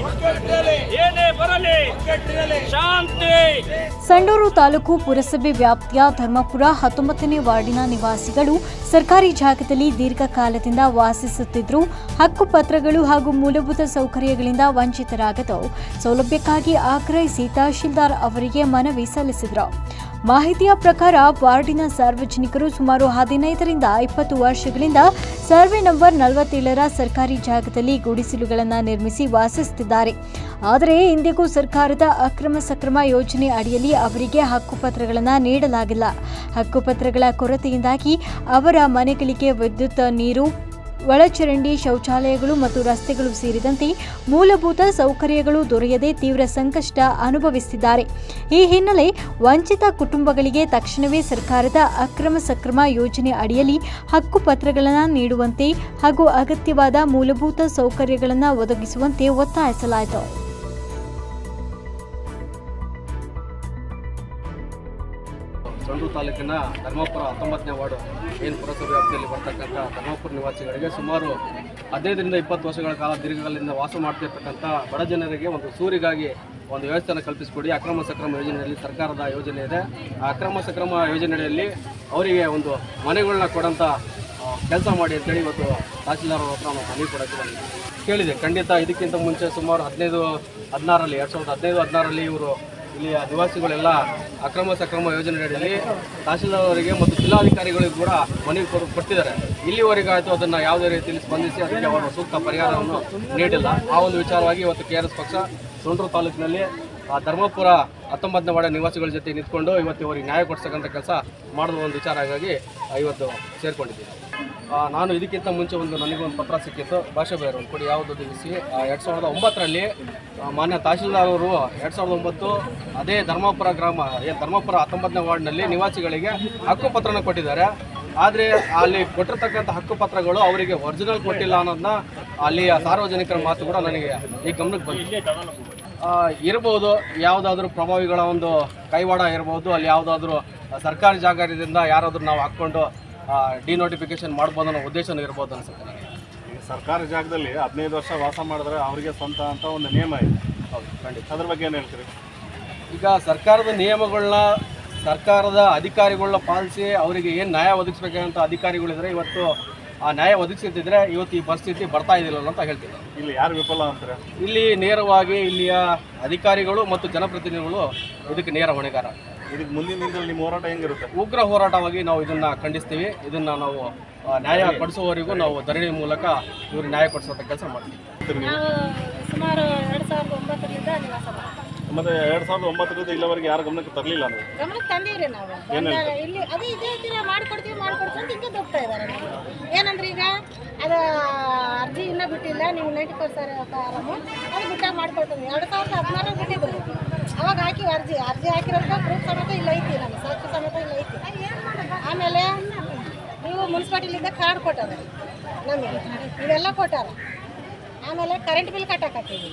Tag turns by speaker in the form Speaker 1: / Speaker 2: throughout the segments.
Speaker 1: Hey.
Speaker 2: Sandur taluk ಪುರಸಭೆ ವ್ಯಾಪ್ತಿಯ ಧರ್ಮಪುರ ಹತ್ತೊಂಬತ್ತನೇ ವಾರ್ಡಿನ ನಿವಾಸಿಗಳು ಸರ್ಕಾರಿ ಜಾಗದಲ್ಲಿ ದೀರ್ಘಕಾಲದಿಂದ ವಾಸಿಸುತ್ತಿದ್ದರು. ಹಕ್ಕುಪತ್ರಗಳು ಹಾಗೂ ಮೂಲಭೂತ ಸೌಕರ್ಯಗಳಿಂದ ವಂಚಿತರಾಗದು. ಸೌಲಭ್ಯಕ್ಕಾಗಿ ಆಗ್ರಹಿಸಿ ತಹಶೀಲ್ದಾರ್ ಅವರಿಗೆ ಮನವಿ ಸಲ್ಲಿಸಿದರು. ಮಾಹಿತಿಯ ಪ್ರಕಾರ ವಾರ್ಡಿನ ಸಾರ್ವಜನಿಕರು ಸುಮಾರು ಹದಿನೈದರಿಂದ ಇಪ್ಪತ್ತು ವರ್ಷಗಳಿಂದ ಸರ್ವೆ ನಂಬರ್ ನಲವತ್ತೇಳರ ಸರ್ಕಾರಿ ಜಾಗದಲ್ಲಿ ಗುಡಿಸಲುಗಳನ್ನು ನಿರ್ಮಿಸಿ ವಾಸಿಸುತ್ತಿದ್ದಾರೆ. ಆದರೆ ಇಂದಿಗೂ ಸರ್ಕಾರದ ಅಕ್ರಮ ಸಕ್ರಮ ಯೋಜನೆ ಅಡಿಯಲ್ಲಿ ಅವರಿಗೆ ಹಕ್ಕುಪತ್ರಗಳನ್ನು ನೀಡಲಾಗಿಲ್ಲ. ಹಕ್ಕುಪತ್ರಗಳ ಕೊರತೆಯಿಂದಾಗಿ ಅವರ ಮನೆಗಳಿಗೆ ವಿದ್ಯುತ್, ನೀರು, ಒಳಚರಂಡಿ ಶೌಚಾಲಯಗಳು ಮತ್ತು ರಸ್ತೆಗಳು ಸೇರಿದಂತೆ ಮೂಲಭೂತ ಸೌಕರ್ಯಗಳು ದೊರೆಯದೆ ತೀವ್ರ ಸಂಕಷ್ಟ ಅನುಭವಿಸುತ್ತಿದ್ದಾರೆ ಈ ಹಿನ್ನೆಲೆ ವಂಚಿತ ಕುಟುಂಬಗಳಿಗೆ ತಕ್ಷಣವೇ ಸರ್ಕಾರದ ಅಕ್ರಮ ಸಕ್ರಮ ಯೋಜನೆ ಅಡಿಯಲ್ಲಿ ಹಕ್ಕುಪತ್ರಗಳನ್ನು ನೀಡುವಂತೆ ಹಾಗೂ ಅಗತ್ಯವಾದ ಮೂಲಭೂತ ಸೌಕರ್ಯಗಳನ್ನು ಒದಗಿಸುವಂತೆ ಒತ್ತಾಯಿಸಲಾಯಿತು.
Speaker 3: ಸಂಡೂರು ತಾಲೂಕಿನ ಧರ್ಮಪುರ ಹತ್ತೊಂಬತ್ತನೇ ವಾರ್ಡು ಏನು ಪುರಸಭೆ ವ್ಯಾಪ್ತಿಯಲ್ಲಿ ಬರ್ತಕ್ಕಂಥ ಧರ್ಮಪುರ ನಿವಾಸಿಗಳಿಗೆ ಸುಮಾರು ಹದಿನೈದರಿಂದ ಇಪ್ಪತ್ತು ವರ್ಷಗಳ ಕಾಲ ದೀರ್ಘಕಾಲದಿಂದ ವಾಸ ಮಾಡ್ತಿರ್ತಕ್ಕಂಥ ಬಡ ಜನರಿಗೆ ಒಂದು ಸೂರಿಗಾಗಿ ಒಂದು ವ್ಯವಸ್ಥೆಯನ್ನು ಕಲ್ಪಿಸಿಕೊಡಿ. ಅಕ್ರಮ ಸಕ್ರಮ ಯೋಜನೆಯಲ್ಲಿ ಸರ್ಕಾರದ ಯೋಜನೆ ಇದೆ. ಆ ಅಕ್ರಮ ಸಕ್ರಮ ಯೋಜನೆಯಲ್ಲಿ ಅವರಿಗೆ ಒಂದು ಮನೆಗಳನ್ನ ಕೊಡೋಂಥ ಕೆಲಸ ಮಾಡಿ ಅಂತೇಳಿ ಇವತ್ತು ತಹಸೀಲ್ದಾರ್ ಹತ್ರ ನಾವು ಮನವಿ ಕೊಡೋಕ್ಕೆ ಕೇಳಿದೆ. ಖಂಡಿತ ಇದಕ್ಕಿಂತ ಮುಂಚೆ ಸುಮಾರು ಹದಿನೈದು ಹದಿನಾರರಲ್ಲಿ, ಎರಡು ಸಾವಿರದ ಹದಿನೈದು ಹದಿನಾರರಲ್ಲಿ ಇವರು ಇಲ್ಲಿಯ ನಿವಾಸಿಗಳೆಲ್ಲ ಅಕ್ರಮ ಸಕ್ರಮ ಯೋಜನೆಯಡಿಯಲ್ಲಿ ಅಡಿಯಲ್ಲಿ ತಹಸೀಲ್ದಾರ್ ಮತ್ತು ಜಿಲ್ಲಾಧಿಕಾರಿಗಳಿಗೂ ಕೂಡ ಮನವಿ ಕೊಟ್ಟಿದ್ದಾರೆ. ಇಲ್ಲಿವರೆಗಾಯಿತು ಅದನ್ನು ಯಾವುದೇ ರೀತಿಯಲ್ಲಿ ಸ್ಪಂದಿಸಿ ಅದಕ್ಕೆ ಅವರು ಸೂಕ್ತ ಪರಿಹಾರವನ್ನು ನೀಡಿಲ್ಲ. ಆ ಒಂದು ವಿಚಾರವಾಗಿ ಇವತ್ತು ಕೆ ಆರ್ ಎಸ್ ಪಕ್ಷ ಸೊಂಡ್ರು ತಾಲೂಕಿನಲ್ಲಿ ಆ ಧರ್ಮಪುರ ಹತ್ತೊಂಬತ್ತನೇ ವಾರ್ಡ ನಿವಾಸಿಗಳ ಜೊತೆ ನಿಂತ್ಕೊಂಡು ಇವತ್ತು ಇವರಿಗೆ ನ್ಯಾಯ ಕೊಡಿಸ್ತಕ್ಕಂಥ ಕೆಲಸ ಮಾಡಿದ ಒಂದು ವಿಚಾರ ಹಾಗಾಗಿ ಇವತ್ತು ಸೇರ್ಕೊಂಡಿದ್ದೀನಿ ಆ, ನಾನು ಇದಕ್ಕಿಂತ ಮುಂಚೆ ಒಂದು ನನಗೊಂದು ಪತ್ರ ಸಿಕ್ಕಿತ್ತು. ಭಾಷೆ ಬೇರೆ ಕೊಡಿ, ಯಾವುದು ದಿವಸಿ ಎರಡು ಸಾವಿರದ ಒಂಬತ್ತರಲ್ಲಿ ಮಾನ್ಯ ತಹಶೀಲ್ದಾರ್ ಅವರು ಎರಡು ಸಾವಿರದ ಒಂಬತ್ತು ಅದೇ ಧರ್ಮಪುರ ಗ್ರಾಮ ಧರ್ಮಪುರ ಹತ್ತೊಂಬತ್ತನೇ ವಾರ್ಡ್ನಲ್ಲಿ ನಿವಾಸಿಗಳಿಗೆ ಹಕ್ಕುಪತ್ರನ ಕೊಟ್ಟಿದ್ದಾರೆ. ಆದರೆ ಅಲ್ಲಿ ಕೊಟ್ಟಿರ್ತಕ್ಕಂಥ ಹಕ್ಕುಪತ್ರಗಳು ಅವರಿಗೆ ಒರಿಜಿನಲ್ ಕೊಟ್ಟಿಲ್ಲ ಅನ್ನೋದನ್ನ ಅಲ್ಲಿಯ ಸಾರ್ವಜನಿಕರ ಮಾತು ಕೂಡ ನನಗೆ ಈ ಗಮನಕ್ಕೆ ಬಂದಿದೆ ಇರ್ಬೋದು, ಯಾವುದಾದ್ರೂ ಪ್ರಭಾವಿಗಳ ಒಂದು ಕೈವಾಡ ಇರ್ಬೋದು, ಅಲ್ಲಿ ಯಾವುದಾದ್ರೂ ಸರ್ಕಾರಿ ಜಾಗದಿಂದ ಯಾರಾದರೂ ನಾವು ಹಾಕ್ಕೊಂಡು ಡಿನೋಟಿಫಿಕೇಶನ್ ಮಾಡ್ಬೋದು ಅನ್ನೋ ಉದ್ದೇಶನೂ ಇರ್ಬೋದು ಅನ್ಸುತ್ತೆ ನನಗೆ.
Speaker 4: ಈಗ ಸರ್ಕಾರಿ ಜಾಗದಲ್ಲಿ ಹದಿನೈದು ವರ್ಷ ವಾಸ ಮಾಡಿದ್ರೆ ಅವರಿಗೆ ಸ್ವಂತ ಅಂತ ಒಂದು ನಿಯಮ ಇದೆ.
Speaker 3: ಹೌದು ಖಂಡಿತ.
Speaker 4: ಅದ್ರ ಬಗ್ಗೆ ಏನು ಹೇಳ್ತೀರಿ?
Speaker 3: ಈಗ ಸರ್ಕಾರದ ನಿಯಮಗಳನ್ನ ಸರ್ಕಾರದ ಅಧಿಕಾರಿಗಳನ್ನ ಪಾಲಿಸಿ ಅವರಿಗೆ ಏನು ನ್ಯಾಯ ಒದಗಿಸ್ಬೇಕಂತ ಅಧಿಕಾರಿಗಳಿದ್ರೆ ಇವತ್ತು ಆ ನ್ಯಾಯ ಒದಗಿಸುತ್ತಿದ್ರೆ ಇವತ್ತು ಈ ಪರಿಸ್ಥಿತಿ ಬರ್ತಾ ಇದಿಲ್ಲ ಅಂತ ಹೇಳ್ತೀನಿ.
Speaker 4: ಇಲ್ಲಿ ಯಾರು ವಿಫಲ ಅಂತಾರೆ?
Speaker 3: ಇಲ್ಲಿ ನೇರವಾಗಿ ಇಲ್ಲಿಯ ಅಧಿಕಾರಿಗಳು ಮತ್ತು ಜನಪ್ರತಿನಿಧಿಗಳು ಇದಕ್ಕೆ ನೇರ ಹೊಣೆಗಾರ.
Speaker 4: ಇದಕ್ಕೆ ಮುಂದಿನ ದಿನದಲ್ಲಿ ನಿಮ್ಮ ಹೋರಾಟ ಹೆಂಗಿರುತ್ತೆ?
Speaker 3: ಉಗ್ರ ಹೋರಾಟವಾಗಿ ನಾವು ಇದನ್ನ ಖಂಡಿಸ್ತೀವಿ. ಇದನ್ನ ನಾವು ನ್ಯಾಯ ಕೊಡಿಸುವವರೆಗೂ ನಾವು ಧರಣಿ ಮೂಲಕ ಇವರು ನ್ಯಾಯ ಕೊಡಿಸುವಂಥ ಕೆಲಸ ಮಾಡ್ತೀವಿ.
Speaker 5: ನಾವು? ಸುಮಾರು ಎರಡು ಸಾವಿರದ ಒಂಬತ್ತರಿಂದ.
Speaker 4: ಮತ್ತೆ ಎರಡ್ ಸಾವಿರದ ಒಂಬತ್ತರಿಂದ ಇಲ್ಲವರೆಗೆ ಯಾರ ಗಮನಕ್ಕೆ ತರಲಿಲ್ಲ ನೀವು?
Speaker 5: ಗಮನಕ್ಕೆ ತಂದೀವ್ರಿ ನಾವು. ಬಂದಾಗ ಇಲ್ಲಿ ಅದೇ ಇದೇ ತೀರ ಮಾಡ್ಕೊಡ್ತೀವಿ ಮಾಡ್ಕೊಡ್ತೀವಿ ಅಂತ ಹಿಂಗೆ ಹೋಗ್ತಾ ಇದ್ದಾರೆ ಏನಂದ್ರೆ ಈಗ ಅದು ಅರ್ಜಿ ಇನ್ನೂ ಬಿಟ್ಟಿಲ್ಲ ನೀವು ನೈಂಟಿ ಪರ್ಸೆಂಟ್ ಆರಾಮ ಅದು ಬಿಟ್ಟ ಮಾಡ್ಕೊಡ್ತೀವಿ ಎರಡು ಸಾವಿರದ ಹದಿನಾರು ಅರ್ಜಿ ಅರ್ಜಿ ಹಾಕಿರೋದ್ರ ಪ್ರೂಫ್ ಸಮೇತ ಇಲ್ಲ ಐತಿ ನಮಗೆ ಸಾಕ್ಷಿ ಸಮೇತ ಇಲ್ಲ ಐತಿ. ಆಮೇಲೆ ನೀವು ಮುನ್ಸಿಪಾಲ್ಟಿಲಿಂದ ಕಾರ್ಡ್ ಕೊಟ್ಟಾರ ನಮಗೆ ಇವೆಲ್ಲ ಕೊಟ್ಟಾರ. ಆಮೇಲೆ ಕರೆಂಟ್ ಬಿಲ್ ಕಟ್ಟಾಕತ್ತೀವಿ.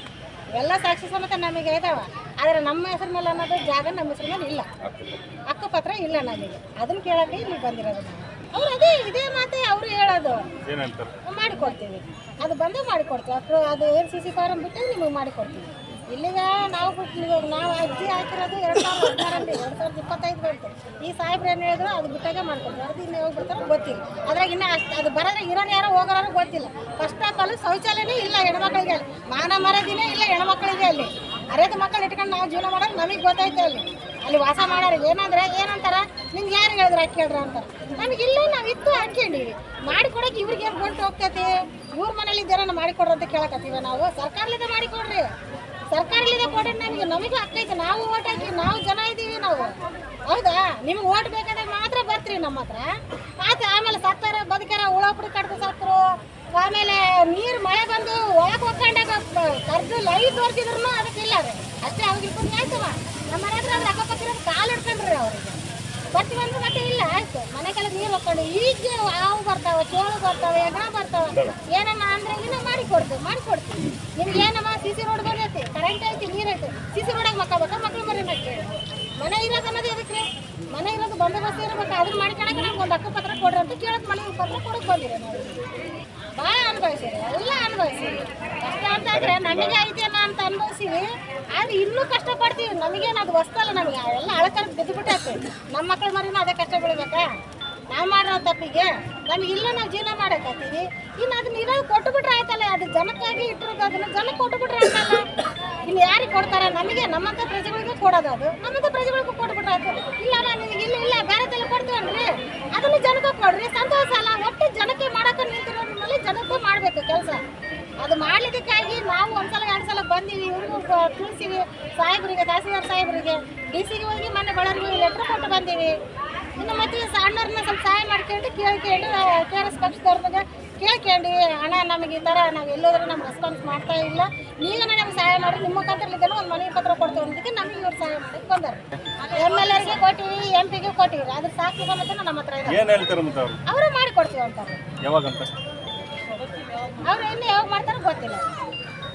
Speaker 5: ಎಲ್ಲ ಸಾಕ್ಷಿ ಸಮೇತ ನಮಗೆ ಇದಾವ. ಆದರೆ ನಮ್ಮ ಹೆಸರು ಮೇಲೆ ಅನ್ನೋದು ಜಾಗ ನಮ್ಮ ಹೆಸರು ಮೇಲೆ ಇಲ್ಲ. ಅಕ್ಕಪತ್ರ ಇಲ್ಲ ನಮಗೆ. ಅದನ್ನು ಕೇಳೋಕ್ಕೆ ಇಲ್ಲಿ ಬಂದಿರೋದು ಅವ್ರು ಅದೇ ಇದೇ ಮಾತೆ ಅವರು ಹೇಳೋದು. ಮಾಡಿಕೊಡ್ತೀವಿ. ಅದು ಬಂದು ಮಾಡಿಕೊಡ್ತೀವಿ. ಅದು ಏನು ಸಿ ಸಿ ಫಾರಂ ಬಿಟ್ಟು ನಿಮಗೆ ಮಾಡಿಕೊಡ್ತೀವಿ. ಇಲ್ಲಿಗ ನಾವು ಬಿಟ್ಟು ನಾವು ಅರ್ಜಿ ಹಾಕಿರೋದು ಎರಡು ಸಾವಿರದ ಹದಿನಾರಲ್ಲಿ ಎರಡು ಸಾವಿರದ ಇಪ್ಪತ್ತೈದು ಬಂತು. ಈ ಸಾಹೇಬ್ರು ಏನು ಹೇಳಿದ್ರು, ಅದು ಬಿಟ್ಟಾಗೆ ಮಾಡ್ಕೊಂಡು ಅರ್ಧ ಇನ್ನು ಬರ್ತಾರೋ ಗೊತ್ತಿಲ್ಲ. ಅದ್ರಾಗ ಇನ್ನೂ ಅಷ್ಟು, ಅದು ಬರೋದ್ರೆ ಇರೋರು ಯಾರೋ ಹೋಗೋರು ಗೊತ್ತಿಲ್ಲ. ಫಸ್ಟ್ ಆಫ್ ಆಲ್ ಶೌಚಾಲಯನೇ ಇಲ್ಲ ಹೆಣ್ಮಕ್ಳಿಗೆ ಅಲ್ಲಿ. ಮಾನ ಮರದಿನೇ ಇಲ್ಲ ಹೆಣ್ಮಕ್ಳಿಗೆ ಅಲ್ಲಿ. ಅರೆದ ಮಕ್ಕಳು ಇಟ್ಕೊಂಡು ನಾವು ಜೀವನ ಮಾಡೋದು ನಮಗೆ ಗೊತ್ತೈತೆ ಅಲ್ಲಿ. ಅಲ್ಲಿ ವಾಸ ಮಾಡೋರು ಏನಂದ್ರೆ, ಏನಂತಾರ? ನಿಮ್ಗೆ ಯಾರು ಹೇಳಿದ್ರು ಹೇಳ್ರ ಅಂತಾರೆ. ನಮಗಿಲ್ಲ ನಾವು ಇತ್ತು ಹಾಕ್ಕೊಂಡಿವಿ ಮಾಡಿಕೊಡೋಕೆ ಇವ್ರಿಗೆ ಏನು ಗಂಟು ಹೋಗ್ತೈತಿ? ಇವ್ರ ಮನೇಲಿ ಇದ್ದಾರ ಮಾಡಿಕೊಡ್ರಿ ಅಂತ ಕೇಳಕತ್ತೀವಿ ನಾವು? ಸರ್ಕಾರಲಿಂದ ಮಾಡಿಕೊಡ್ರಿ. ಸರ್ಕಾರಲಿಂದ ಕೊಡಿ ನಮಗೆ ನಮಗೆ ಅಕ್ಕೈತೆ ನಾವು ಓಟ್ ಹಾಕಿ ನಾವು ಜನ ಇದ್ದೀವಿ ನಾವು. ಹೌದಾ? ನಿಮ್ಗೆ ಓಟ್ ಬೇಕಾದಾಗ ಮಾತ್ರ ಬರ್ತೀರಿ ನಮ್ಮ ಹತ್ರ. ಆಯ್ತು, ಆಮೇಲೆ ಸತ್ತಾರ, ಬದುಕಾರ ಉಳಾಪುಡಿ ಕಡ್ದು ಸತ್ತರು. ಆಮೇಲೆ ನೀರು ಮಳೆ ಬಂದು ಒಳಗೆ ಹೋಗ್ಕೊಂಡಾಗ ಕರ್ದು ಲೈಟ್ ಬರ್ತಿದ್ರು ಅದಕ್ಕೆ ಇಲ್ಲ ರೀ ಅಷ್ಟೇ ಅವ್ರಿಗೆ ಆಯ್ತವ ನಮ್ಮ ಮನೆ ಹತ್ರ ಅದ್ರ ಅಕ್ಕಪಕ್ಕ ಕಾಲು ಹಿಡ್ಕೊಂಡ್ರಿ ಅವ್ರಿಗೆ ಬರ್ತೀವಿ ಅಂದ್ರೆ ಮತ್ತೆ ಇಲ್ಲ. ಆಯ್ತು ಕೆಳಗೆ ನೀರು ಹೋಗ್ಕೊಂಡು ಈಗ ಹಾವು ಬರ್ತಾವೆ ಚೋಳು ಬರ್ತಾವೆ ಹೆಗ್ಣ ಬರ್ತಾವೆ ಏನಮ್ಮ ಅಂದ್ರೆ ಇನ್ನೂ ಮಾಡಿ ಕೊಡ್ತೀವಿ ಮಾಡಿ ಕೊಡ್ತೀವಿ ನಿಮ್ಗೆ ಏನಮ್ಮ ಸಿ ಸಿ ರೋಡ್ ಬಂದೈತಿ ಕರೆಂಟ್ ಐತಿ ನೀರು ಐತಿ. ಸಿ ಸಿ ರೋಡಾಗ ಮಕ್ಕಳು ಮಕ್ಳು ಮರಿ ಮಕ್ಕಳು ಮನೆ ಇರೋದು ಅನ್ನೋದು ಎದಕ್ಕೆ ಮನೆ ಇರೋದು ಬಂದೋಬಸ್ತ್ ಇರ್ಬೇಕು ಅದನ್ನ ಮಾಡ್ಕೊಳಕ್ಕೆ ನಮ್ಗೆ ಒಂದು ಹಕ್ಕುಪತ್ರ ಕೊಡ್ರಿ ಅಂತ ಕೇಳಕ್ ಮನೆ ಪತ್ರ ಕೊಡಕ್ ಬಂದಿರಿ ನಾವು ಭಾಳ ಅನುಭವಿಸಿರಿ ಎಲ್ಲ ಅನುಭವಿಸಿರಿ ಕಷ್ಟ ಅಂತ ನಮಗೆ ಐತೆ ಅನುಭವಿಸಿವಿ. ಆದ್ರೆ ಇನ್ನೂ ಕಷ್ಟಪಡ್ತೀವಿ ನಮಗೇನು ಅದು ಹೊಸ್ತಲ್ಲ ನಮಗೆ. ಎಲ್ಲ ಅಳಕಲ್ ಬಿದ್ದು ಬಿಟ್ಟೈತೆ ನಮ್ಮ ಮಕ್ಕಳ ಮರಿನ ಅದೇ ಕಷ್ಟ ಬೀಳ್ಬೇಕಾ ನಾವು ಮಾಡೋ ತಪ್ಪಿಗೆ. ನಮ್ಗೆ ಇಲ್ಲ ನಾವು ಜೀವನ ಮಾಡಕತ್ತೀವಿ ಇನ್ನು ಅದನ್ನ ಇರೋ ಕೊಟ್ಟು ಬಿಟ್ರೆ ಆಯ್ತಲ್ಲ. ಅದು ಜನಕ್ಕಾಗಿ ಇಟ್ಟಿರೋದು ಅದನ್ನ ಜನಕ್ಕೆ ಕೊಟ್ಟು ಬಿಟ್ರೆ ಆಯ್ತಲ್ಲ. ಇನ್ನು ಯಾರಿಗೆ ಕೊಡ್ತಾರೆ? ನಮಗೆ ನಮ್ಮಂಥ ಪ್ರಜೆಗಳಿಗೆ ಕೊಡೋದು ಅದು. ನಮ್ಮಂಥ ಪ್ರಜೆಗಳಿಗೂ ಕೊಟ್ಬಿಟ್ರೆ ಆಯ್ತು. ಇಲ್ಲ ನಾನು ನಿಮಗೆ ಇಲ್ಲ ಇಲ್ಲ ಬೇರೆದೆಲ್ಲ ಕೊಡ್ತೀವನ್ರಿ ಅದನ್ನು ಜನಕ್ಕೆ ಕೊಡ್ರಿ. ಸಂತೋಷ ಅಲ್ಲ. ಒಟ್ಟು ಜನಕ್ಕೆ ಮಾಡಕ್ಕೆ ನಿಂತಿರೋದ್ರಲ್ಲಿ ಜನಕ್ಕೂ ಮಾಡಬೇಕು ಕೆಲಸ. ಅದು ಮಾಡ್ಲಿದ್ದಕ್ಕಾಗಿ ನಾವು ಒಂದ್ಸಲ ಎರಡು ಸಲ ಬಂದೀವಿ ಇವ್ರಿಗೂ ತಿಳಿಸಿವಿ ಸಾಹೇಬರಿಗೆ ತಹಸೀಲ್ದಾರ್ ಸಾಹೇಬರಿಗೆ ಡಿ ಸಿಗೆ ಹೋಗಿ ಮೊನ್ನೆ ಬಳ್ಳಾರಿಗೆ ಲೆಟ್ರ್ ಕೊಟ್ಟು ಬಂದೀವಿ. ಇನ್ನು ಮತ್ತೆ ಸಣ್ಣವ್ರನ್ನ ಸ್ವಲ್ಪ ಸಹಾಯ ಮಾಡ್ಕೊಂಡು ಕೇಳ್ಕೊಂಡು ಕೆ ಆರ್ ಎಸ್ ಪಕ್ಷದವ್ರನ್ನ ಕೇಳ್ಕೊಂಡು ಹಣ ನಮಗೆ ಈ ಥರ ನಾವು ಎಲ್ಲೋದ್ರೂ ನಮ್ಗೆ ರೆಸ್ಪಾನ್ಸ್ ಮಾಡ್ತಾ ಇಲ್ಲ. ನೀವೇ ನಮ್ಗೆ ಸಹಾಯ ಮಾಡಿ ನಿಮ್ಮ ಮುಖಾಂತರಲಿದ್ದನು ಒಂದು ಮನೆ ಪತ್ರ ಕೊಡ್ತೀವಿ ಅಂದಕ್ಕೆ ನಮಗೆ ಇವ್ರು ಸಹಾಯ ಮಾಡಿ ಬಂದಾರೆ. ಎಂ ಎಲ್ ಎರಿಗೆ ಕೊಟ್ಟಿವಿ ಎಂ ಪಿಗೆ ಕೊಟ್ಟಿವಿ. ಅದ್ರ ಸಾಕು ಸಮೇತ ನಮ್ಮ ಹತ್ರ ಇದೆ.
Speaker 4: ಅವರು
Speaker 5: ಮಾಡಿ ಕೊಡ್ತೀವಿ
Speaker 4: ಅವರು?
Speaker 5: ಅವ್ರು ಇನ್ನು ಯಾವಾಗ ಮಾಡ್ತಾರೋ ಗೊತ್ತಿಲ್ಲ.